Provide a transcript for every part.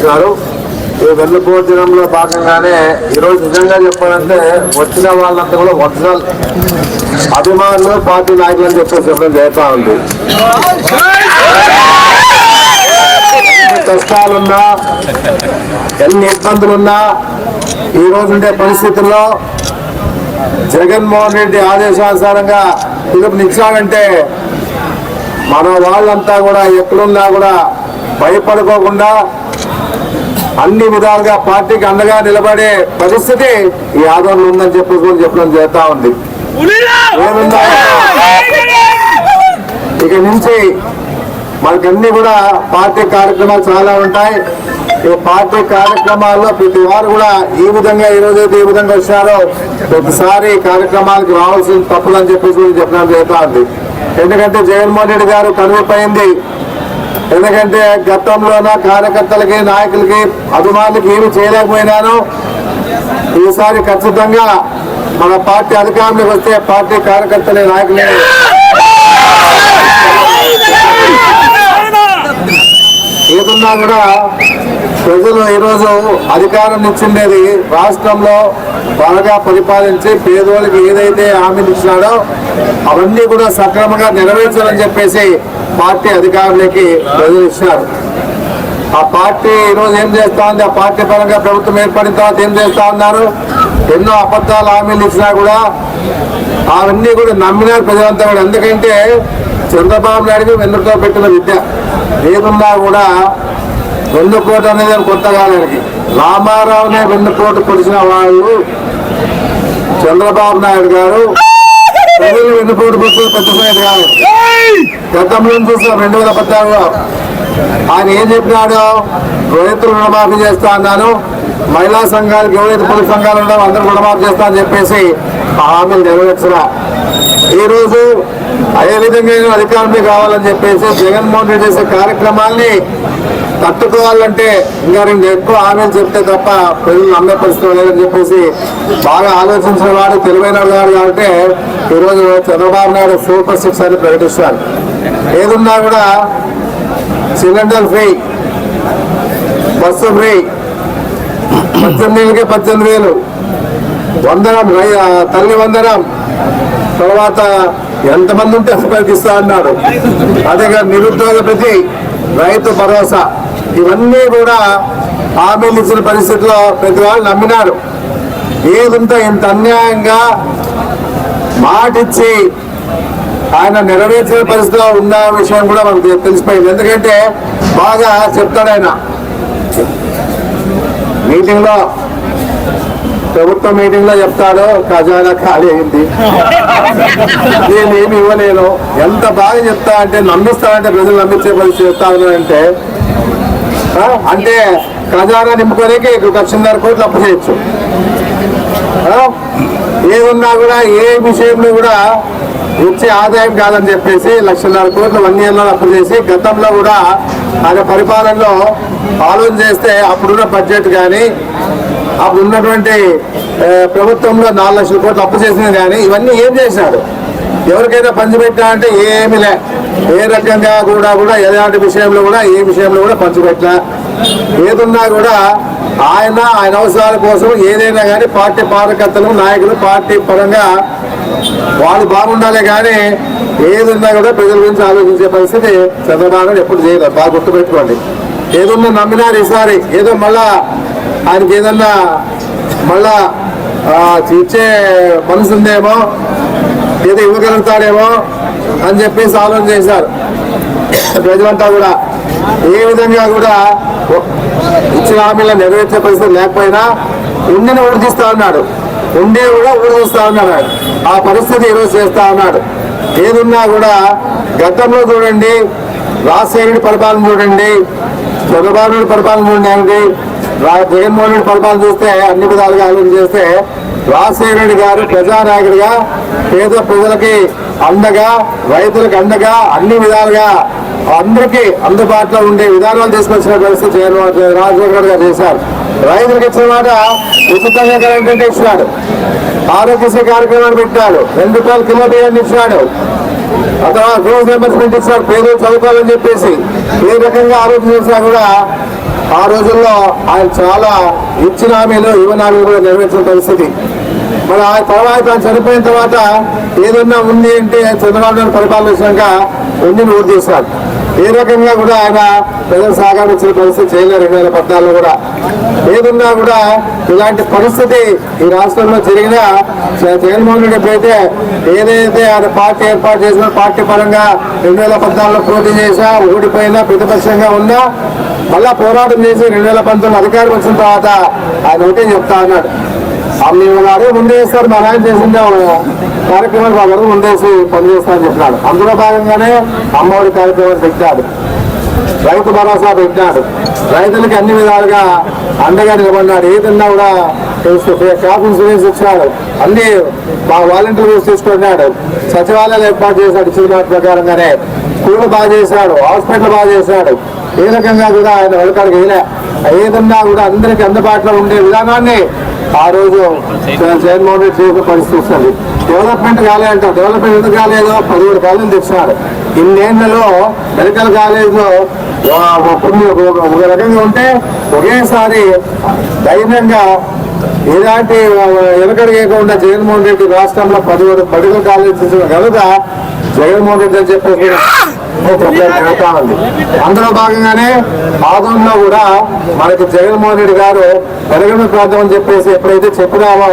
ఇచ్చినారు ఈ వెన్నుపోజనంలో భాగంగానే ఈరోజు నిజంగా చెప్పాలంటే వచ్చిన వాళ్ళంతా కూడా ఒరిజినల్ అభిమానులు పార్టీ నాయకులు అని చెప్పేసి చెప్పడం జరుగుతూ ఉంది. ఎన్ని కష్టాలున్నా ఎన్ని ఇబ్బందులున్నా ఈ రోజుండే పరిస్థితుల్లో జగన్మోహన్ రెడ్డి ఆదేశానుసారంగా పిలుపునిచ్చాడంటే మన వాళ్ళంతా కూడా ఎక్కడున్నా కూడా భయపడుకోకుండా అన్ని విధాలుగా పార్టీకి అండగా నిలబడే పరిస్థితి ఈ ఆదరణ ఉందని చెప్పి కూడా చెప్పడం జరుగుతా ఉంది? ఇక నుంచి మనకన్నీ కూడా పార్టీ కార్యక్రమాలు చాలా ఉంటాయి. ఈ పార్టీ కార్యక్రమాల్లో ప్రతి వారు కూడా ఈ విధంగా ఈ రోజు ఈ విధంగా వచ్చారో ప్రతిసారి కార్యక్రమాలకు రావాల్సిన తప్పులని చెప్పేసి చెప్పడం జరుగుతా ఉంది. ఎందుకంటే జగన్మోహన్ రెడ్డి గారు కనువిపోయింది ఎందుకంటే గతంలోన కార్యకర్తలకి నాయకులకి అభిమానులకి ఏమి చేయలేకపోయినాను. ఈసారి ఖచ్చితంగా మన పార్టీ అధికారంలోకి వస్తే పార్టీ కార్యకర్తలే నాయకులే. ఏదున్నా కూడా ప్రజలు ఈరోజు అధికారం ఇచ్చిండేది రాష్ట్రంలో బాగా పరిపాలించి పేదోళ్ళకి ఏదైతే హామీలు ఇచ్చినాడో అవన్నీ కూడా సక్రమంగా నెరవేర్చాలని చెప్పేసి పార్టీ అధికారులకి ప్రజలు ఇచ్చినారు. ఆ పార్టీ ఈరోజు ఏం చేస్తా ఉంది? ఆ పార్టీ పరంగా ప్రభుత్వం ఏర్పడిన తర్వాత ఏం చేస్తా ఉన్నారు? ఎన్నో అబద్ధాలు హామీలు ఇచ్చినా కూడా అవన్నీ కూడా నమ్మినారు ప్రజలంతా కూడా. ఎందుకంటే చంద్రబాబు నాయుడు వెన్నుతో పెట్టిన విద్య. ఏదున్నా కూడా వెన్నుకోట అనేది కొత్తగా ఆయనకి. రామారావునే వెన్నుకోట పొడిచిన వాళ్ళు చంద్రబాబు నాయుడు గారు ప్రజలు వెన్నుపోటు పొడిచిన పెద్ద నాయుడు గారు గతంలో చూసాం రెండు వేల పద్నాలుగులో ఆయన ఏం చెప్పినాడు? రైతులు రుణమాఫీ చేస్తా అన్నాను. మహిళా సంఘాలకు ఎవరైతే పలు సంఘాలు ఉన్నాయో అందరూ రుణమాఫీ చేస్తా అని చెప్పేసి ఆ హామీలు నెరవేర్చరా ఈరోజు అదే విధంగా నేను కావాలని చెప్పేసి జగన్మోహన్ రెడ్డి చేసే కార్యక్రమాల్ని తట్టుకోవాలంటే ఇంకా రెండు ఎక్కువ హామీలు చెప్తే తప్ప ప్రజలు నమ్మే పరిస్థితి లేదని చెప్పేసి బాగా ఆలోచించిన వాడు తెలివైన వాడు కాబట్టి ఈరోజు చంద్రబాబు నాయుడు సూపర్ సిక్స్ అని ప్రకటిస్తారు ఏదున్నా కూడా సిలిండర్ ఫ్రీ బస్సు ఫ్రీ పద్దెనిమిదికి పద్దెనిమిది వేలు. వందనం తల్లి వందనం తర్వాత ఎంతమంది ఉంటే అంతమందికి ఇస్తా అన్నాడు. అదే నిరుద్యోగ ప్రతి రైతు భరోసా. ఇవన్నీ కూడా హామీలు ఇచ్చిన పరిస్థితిలో ప్రతి వాళ్ళు నమ్మినారు. ఏదంతా ఇంత అన్యాయంగా మాటిచ్చి ఆయన నెరవేర్చిన పరిస్థితిలో ఉన్న విషయం కూడా మనకు తెలిసిపోయింది. ఎందుకంటే బాగా చెప్తాడు ఆయన. మీటింగ్లో ప్రభుత్వ మీటింగ్లో చెప్తాడు ఖజానా ఖాళీ అయింది. నేను ఏమి ఇవ్వలేను. ఎంత బాగా చెప్తా అంటే నమ్మిస్తానంటే ప్రజలు నమ్మించే పరిస్థితి చెప్తా అంటే అంటే ఖజానా నింపుకోలేకే లక్షన్నర కోట్లు అప్పు చేయొచ్చు. ఏమున్నా కూడా ఏ విషయంలో కూడా వచ్చే ఆదాయం కాదని చెప్పేసి లక్షన్నర కోట్లు వన్ ఇయర్లో అప్పు చేసి గతంలో కూడా ఆయన పరిపాలనలో ఆలోచన చేస్తే అప్పుడున్న బడ్జెట్ కానీ అప్పుడు ఉన్నటువంటి ప్రభుత్వంలో నాలుగు లక్షల కోట్లు అప్పు చేసింది కానీ ఇవన్నీ ఏం చేసినాడు ఎవరికైనా పంచిపెట్టినా అంటే ఏమి లే. ఏ రకంగా కూడా కూడా ఎలాంటి విషయంలో కూడా ఏ విషయంలో కూడా పంచిపెట్టినా ఏదున్నా కూడా ఆయన ఆయన అవసరాల కోసం ఏదైనా కానీ పార్టీ కార్యకర్తలు నాయకులు పార్టీ పరంగా వాళ్ళు బాగుండాలి కానీ ఏదున్నా కూడా ప్రజల గురించి ఆలోచించే పరిస్థితి చంద్రబాబు ఎప్పుడు చేయలేదు. బాగా గుర్తుపెట్టుకోండి. ఏదున్నా నమ్మినారు ఈసారి ఏదో మళ్ళా ఆయనకి ఏదన్నా మళ్ళా ఇచ్చే మనసు ఉందేమో ఏదో ఇవ్వగలుగుతాడేమో అని చెప్పేసి ఆలోచన చేశారు. ప్రజలంతా కూడా ఏ విధంగా కూడా ఇచ్చిన హామీలను నెరవేర్చే పరిస్థితి లేకపోయినా ఉండిన ఊడిదిస్తా ఉన్నాడు. ఉండే కూడా ఊడిస్తూ ఉన్నాడు ఆ పరిస్థితి ఈరోజు చేస్తా ఉన్నాడు. ఏదున్నా కూడా గతంలో చూడండి రాజశేఖరుడి పరిపాలన చూడండి చంద్రబాబు నాయుడు పరిపాలన చూడండి జగన్మోహన్ రెడ్డి పరిపాలన చూస్తే అన్ని విధాలుగా ఆలోచన చేస్తే రాజశేఖర రెడ్డి గారు ప్రజానాయకుడిగా పేద ప్రజలకి అండగా రైతులకు అండగా అన్ని విధాలుగా అందరికీ అందుబాటులో ఉండే విధానాలు తీసుకొచ్చిన పరిస్థితి జగన్మోహన్ రాజశేఖర రెడ్డి గారు చేశారు. రైతులకు ఇచ్చిన మాట ఉచితంగా కరెంట్ అంటే ఇచ్చినాడు. ఆరోగ్యశ్రీ కార్యక్రమాలు పెట్టాడు రెండు రూపాయలు కిలో బియ్యాన్ని ఇచ్చినాడు. అతను క్లోజ్ మెంబర్స్మెంట్ ఇచ్చారు పేరు చదువుకోవాలని చెప్పేసి ఏ రకంగా ఆరోపణ చేసినా కూడా ఆ రోజుల్లో ఆయన చాలా ఇచ్చిన హామీలు ఇవ్వని హామీలు కూడా నెరవేర్చిన పరిస్థితి. మరి ఆ తర్వాత చనిపోయిన తర్వాత ఏదన్నా ఉంది అంటే చంద్రబాబు నాయుడు పరిపాలన వచ్చినాక నోటు చేశారు ఏ రకంగా కూడా ఆయన ప్రజలు సహకరించిన పరిస్థితి చేయలేదు రెండు వేల పద్నాలుగులో కూడా. ఏదున్నా కూడా ఇలాంటి పరిస్థితి ఈ రాష్ట్రంలో జరిగినా జగన్మోహన్ రెడ్డి ఎప్పుడైతే ఏదైతే ఆయన పార్టీ ఏర్పాటు చేసిన పార్టీ పరంగా రెండు వేల పద్నాలుగులో పోటీ చేసా ఓడిపోయినా ప్రతిపక్షంగా ఉన్నా మళ్ళా పోరాటం చేసి రెండు వేల పంతొమ్మిది అధికారం వచ్చిన తర్వాత ఆయన ఒకటే చెప్తా అన్నాడు అమ్మ నాడే ముందే వేస్తారు మా నాయన చేసిందే కార్యక్రమాలు మా వరకు ముందేసి పనిచేస్తారని చెప్పినాడు. అందులో భాగంగానే అమ్మఒడి కార్యక్రమాలు పెట్టాడు. రైతు భరోసా పెట్టినాడు రైతులకి అన్ని విధాలుగా అండగా నిలబడినాడు ఏదన్నా కూడా క్రాప్ ఇన్సూరెన్స్ ఇచ్చినాడు అన్ని మా వాలంటీర్స్ తీసుకున్నాడు. సచివాలయాలు ఏర్పాటు చేశాడు ఇచ్చిన మాట ప్రకారంగానే. స్కూల్ బాగా చేశాడు. హాస్పిటల్ బాగా చేశాడు. ఏ రకంగా కూడా ఆయన వెళ్ళకాడికి వేయలే ఏదన్నా కూడా అందరికీ అందుబాటులో ఉండే విధానాన్ని ఆ రోజు జగన్మోహన్ రెడ్డి చేసిన పరిస్థితి వస్తుంది డెవలప్మెంట్ కాలేదంట. డెవలప్మెంట్ ఎందుకు కాలేదు పదిహేడు కాలేజీలు తెచ్చినారు ఇన్నేళ్ళలో మెడికల్ కాలేజీలో కొన్ని ఒక రకంగా ఉంటే ఒకేసారి ధైర్యంగా ఎలాంటి వెనకడిగేయకుండా జగన్మోహన్ రెడ్డి రాష్ట్రంలో పదిహేడు మెడికల్ కాలేజీ తెచ్చిన కనుక జగన్మోహన్ రెడ్డి అని చెప్పేసి జరుగుతా ఉంది. అందులో భాగంగానే ఆదంలో కూడా మనకి జగన్మోహన్ రెడ్డి గారు వెలగమి ప్రాంతం అని చెప్పేసి ఎప్పుడైతే చెప్పినామో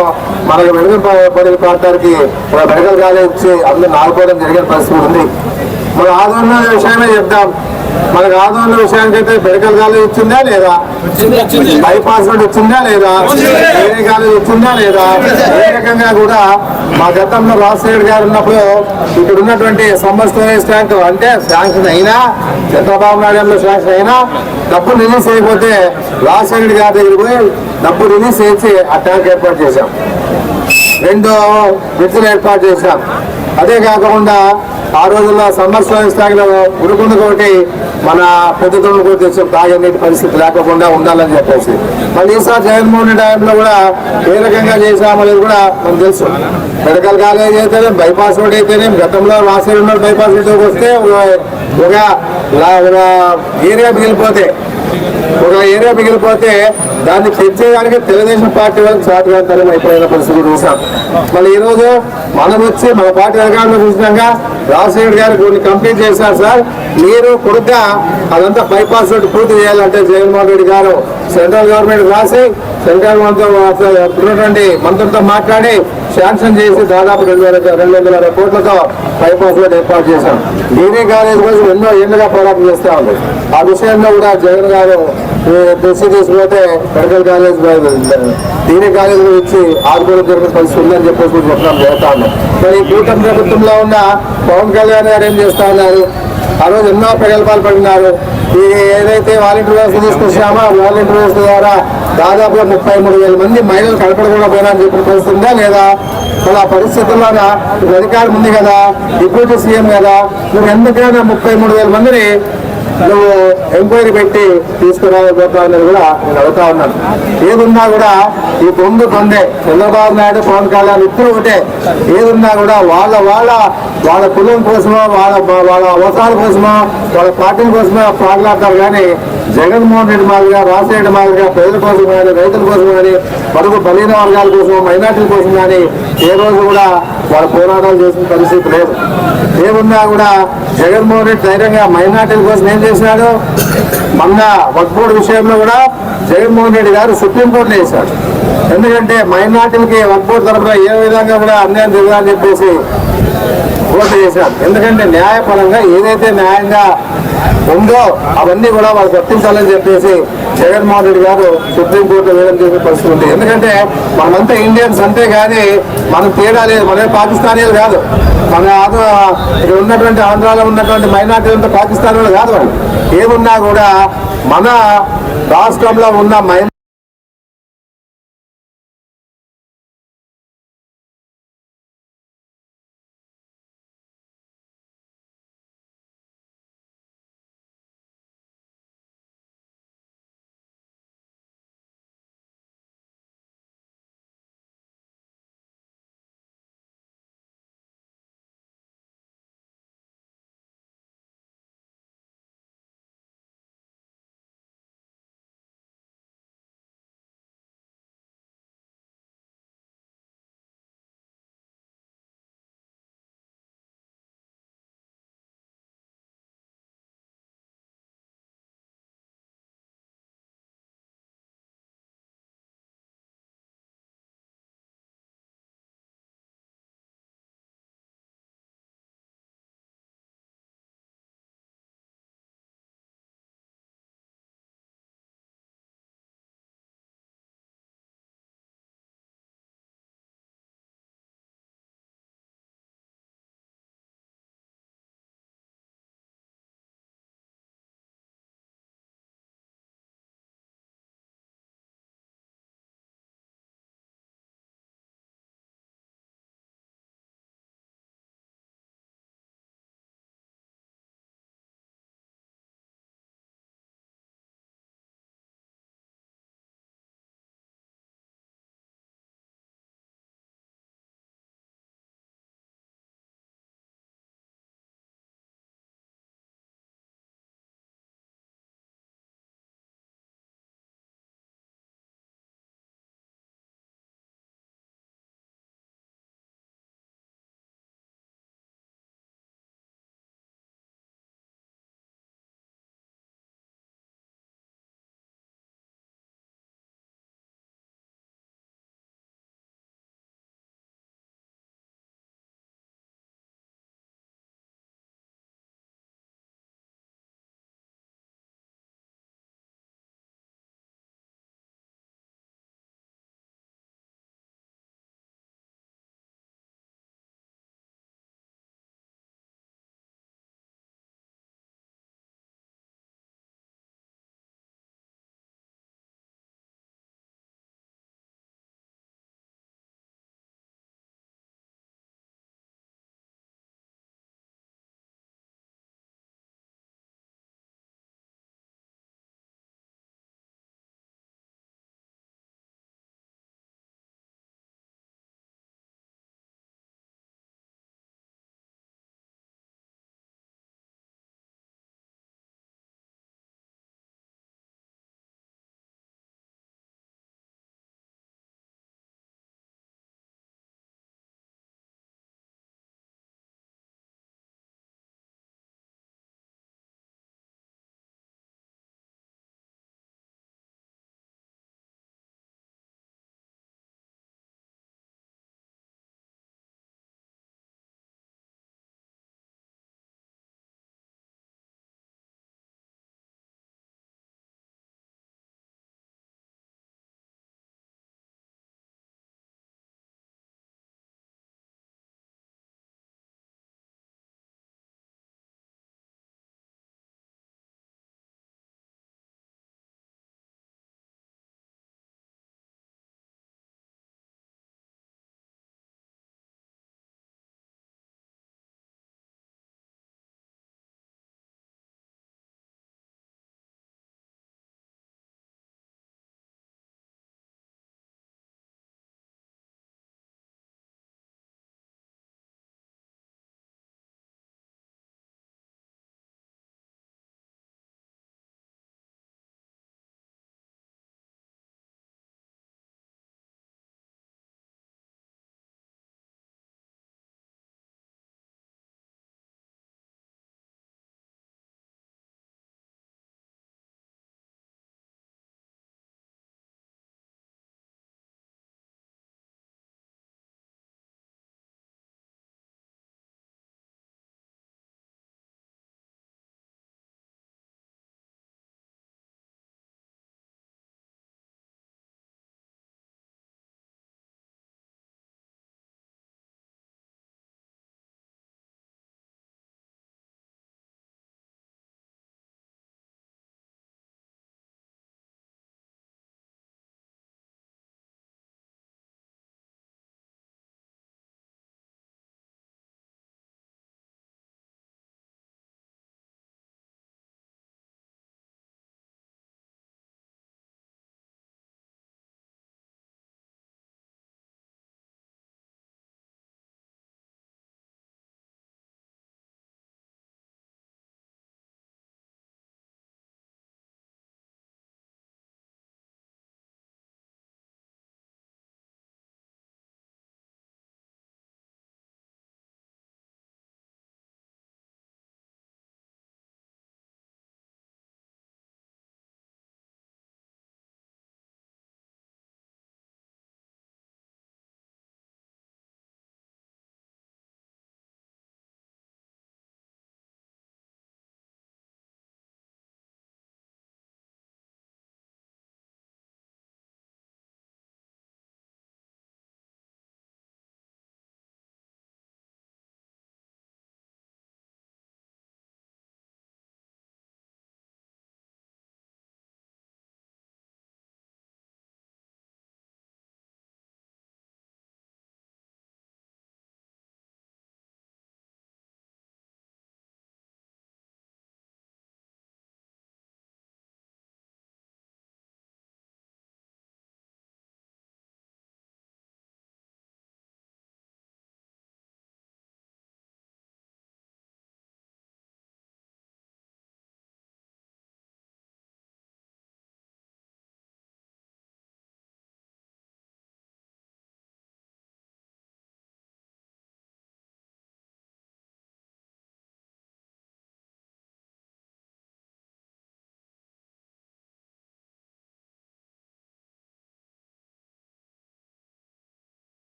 మనకు వెనగడ పడిన ప్రాంతానికి ఒక మెడికల్ కాలేజ్ ఇచ్చి అందరూ నాలుకోవడం జరిగిన పరిస్థితి ఉంది. మన ఆదరణ విషయమే చెప్తాం మనకు ఆదరణ విషయానికైతే మెడికల్ కాలేజ్ ఇచ్చిందా లేదా? బైపాస్ రోడ్ ఇచ్చిందా లేదా? వేరే కాలేజ్ ఇచ్చిందా లేదా? ఏ రకంగా కూడా మా గతంలో రాజశేఖర్ గారు ఉన్నప్పుడు ఇక్కడ ఉన్నటువంటి సమ్మర్ స్టోరేజ్ ట్యాంక్ అంటే శాంక్షన్ అయినా చంద్రబాబు నాయుడు శాంక్షన్ అయినా డబ్బు రిలీజ్ అయిపోతే రాజశేఖర్ గారి దగ్గర పోయి డబ్బు రిలీజ్ చేసి ఆ ట్యాంక్ ఏర్పాటు చేశాం. రెండు బ్రిడ్జ్లు ఏర్పాటు చేశాం. అదే కాకుండా ఆ రోజుల్లో సమ్మర్ స్టోరేజ్ ట్యాంక్ ఉరుకుంద ఒకటి మన పెద్దతోడు కూడా తెచ్చాం తాగనేటి పరిస్థితి లేకుండా ఉండాలని చెప్పేసి. మళ్ళీ ఈసారి జగన్మోహన్ రెడ్డి టైంలో కూడా ఏ రకంగా చేసామనేది కూడా మనకు తెలుసు. మెడికల్ కాలేజ్ అయితేనే బైపాస్ రోడ్ అయితేనే గతంలో రాసేరు ఉన్న బైపాస్ రోడ్ వస్తే ఒక- ఏరియా మిగిలిపోతే ఒక ఏరియా మిగిలిపోతే దాన్ని పెంచేయడానికి తెలుగుదేశం పార్టీ వాళ్ళకి స్వాతంత్రం అయిపోయిన పరిస్థితి చూసాం మళ్ళీ ఈ రోజు మనం వచ్చి మన పార్టీ అధికారంలో చూసినాక రాజశేఖర్ గారు కొన్ని కంప్లీట్ చేశారు సార్. మీరు కొడుగ్గా అదంతా బైపాస్ రోడ్డు పూర్తి చేయాలంటే జగన్మోహన్ రెడ్డి గారు సెంట్రల్ గవర్నమెంట్ రాసి శంకర్ మనతో ఉన్నటువంటి మంత్రులతో మాట్లాడి శాంక్షన్ చేసి దాదాపు రెండు వేల రెండు వందల అరవై కోట్లతో బైపాస్ రోడ్ ఏర్పాటు చేశాం. ఈడీ కాలేజ్ కోసం ఎన్నో ఏళ్ళుగా పోరాటం చేస్తా ఉంది. ఆ విషయంలో కూడా జగన్ గారు దృష్టి తీసుకుపోతే మెడికల్ కాలేజ్ డీనీ కాలేజ్ కూడా ఇచ్చి ఆదుకోవడం జరిగిన పరిస్థితి ఉందని చెప్పేసి కూడా చెప్పడం జరుగుతా ఉన్నాం. మరి ఈ కూటమి ప్రభుత్వంలో ఉన్న పవన్ కళ్యాణ్ గారు ఏం చేస్తా ఉన్నారు? ఆ రోజు ఎన్నో ప్రగల్భాలు పడినారు. ఈ ఏదైతే వాలంటీర్ వ్యవస్థ తీసుకొచ్చామో ఆ వాలంటీర్ వ్యవస్థ ద్వారా దాదాపుగా ముప్పై మూడు వేల మంది మహిళలు కనపడకుండా పోయినారని చెప్పిన పరిస్థితి ఉందా లేదా అలా పరిస్థితుల్లోన ఇప్పుడు అధికారం ఉంది కదా? డిప్యూటీ సీఎం కదా? నువ్వు ఎందుకైనా ముప్పై మూడు వేల మందిని నువ్వు ఎంక్వైరీ పెట్టి తీసుకురాబోతావు కూడా నేను అడుగుతా ఉన్నాను. ఏదున్నా కూడా ఈ పొందు పొందే చంద్రబాబు నాయుడు పవన్ కళ్యాణ్ ఇప్పుడు ఒకటే. ఏదున్నా కూడా వాళ్ళ వాళ్ళ వాళ్ళ కులం కోసమో వాళ్ళ వాళ్ళ అవసరాల కోసమో వాళ్ళ పార్టీల కోసమో పాటలాడతారు కానీ జగన్మోహన్ రెడ్డి మాదిరిగా రాజశేఖర మాదిరిగా ప్రజల కోసం కానీ రైతుల కోసం కానీ పరుగు బలీన వర్గాల కోసం మైనార్టీల కోసం కానీ ఏ రోజు కూడా వాళ్ళ పోరాటాలు చేసిన పరిస్థితి లేదు. ఏమున్నా కూడా జగన్మోహన్ రెడ్డి ధైర్యంగా మైనార్టీల కోసం ఏం చేసినాడు? మొన్న వక్బోర్డు విషయంలో కూడా జగన్మోహన్ రెడ్డి గారు సుప్రీంకోర్టులో వేశాడు. ఎందుకంటే మైనార్టీలకి వక్బోర్డు తరఫున ఏ విధంగా కూడా అన్యాయం జరగాలని చెప్పేసి ఓటు చేశారు. ఎందుకంటే న్యాయపరంగా ఏదైతే న్యాయంగా ఉందో అవన్నీ కూడా వాళ్ళు వర్తించాలని చెప్పేసి జగన్మోహన్ రెడ్డి గారు సుప్రీంకోర్టు వేయడం చేసే పరిస్థితి ఉంది. ఎందుకంటే మనమంతా ఇండియన్స్ అంతే కానీ మనం తేడా లేదు. మనమే పాకిస్తానీలు కాదు. మన ఆంధ్ర ఇక్కడ ఉన్నటువంటి ఆంధ్రాలో ఉన్నటువంటి మైనార్టీ అంతా పాకిస్తానీలు కాదు వాళ్ళు. ఏమున్నా కూడా మన రాష్ట్రంలో ఉన్న మై